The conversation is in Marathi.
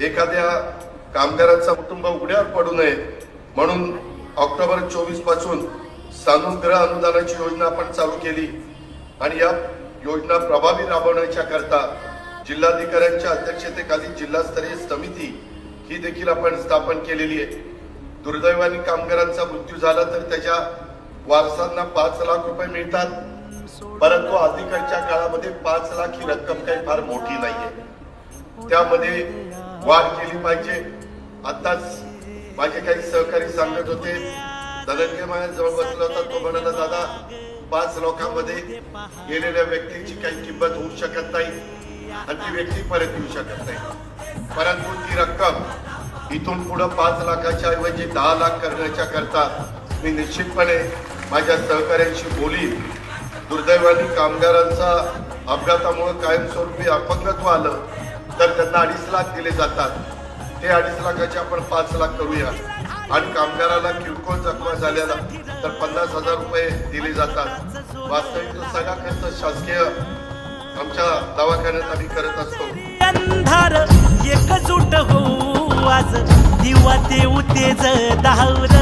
एखाद्या कामगारांचा कुटुंब उघड्यावर पडू नये म्हणून ऑक्टोबर चोवीसपासून सानुग्रह अनुदानाची योजना आपण चालू केली. आणि या योजना प्रभावी राबवण्याच्या करता जिल्हाधिकाऱ्यांच्या अध्यक्षतेखाली जिल्हास्तरीय समिती ही देखील आपण स्थापन केलेली आहे. दुर्दैवाने कामगारांचा मृत्यू झाला तर त्याच्या वारसांना पाच लाख रुपये मिळतात. परंतु अलीकडच्या काळामध्ये पाच लाख ही रक्कम काही फार मोठी नाहीये. त्यामध्ये वाढ केली पाहिजे. आताच माझे काही सहकारी सांगत होते धनंजय माझ्या जवळ बसला होता. तो म्हणाला दादा पाच लोकांमध्ये गेलेल्या व्यक्तीची काही किंमत होऊ शकत नाही आणि ती व्यक्ती परत येऊ शकत नाही. परंतु ती रक्कम इथून पुढे पाच लाखाच्या ऐवजी दहा लाख करण्याच्या करता मी निश्चितपणे माझ्या सहकाऱ्यांशी बोली दुर्दैवाने कामगारांचा अपघातामुळे कायमस्वरूपी अपंगत्व आलं. तर त्यांना अडीच लाख दिले जातात. ते अडीच लाखाचे आपण पाच लाख करूया. आणि कामगाराला किरकोळ जखमा झाल्याला तर पन्नास हजार रुपये दिले जातात. वास्तविक सगळा खर्च शासकीय आमच्या दवाखान्यात आम्ही करत असतो. अंधार एकजूट हो आज. दिवा ते उतेज दहावर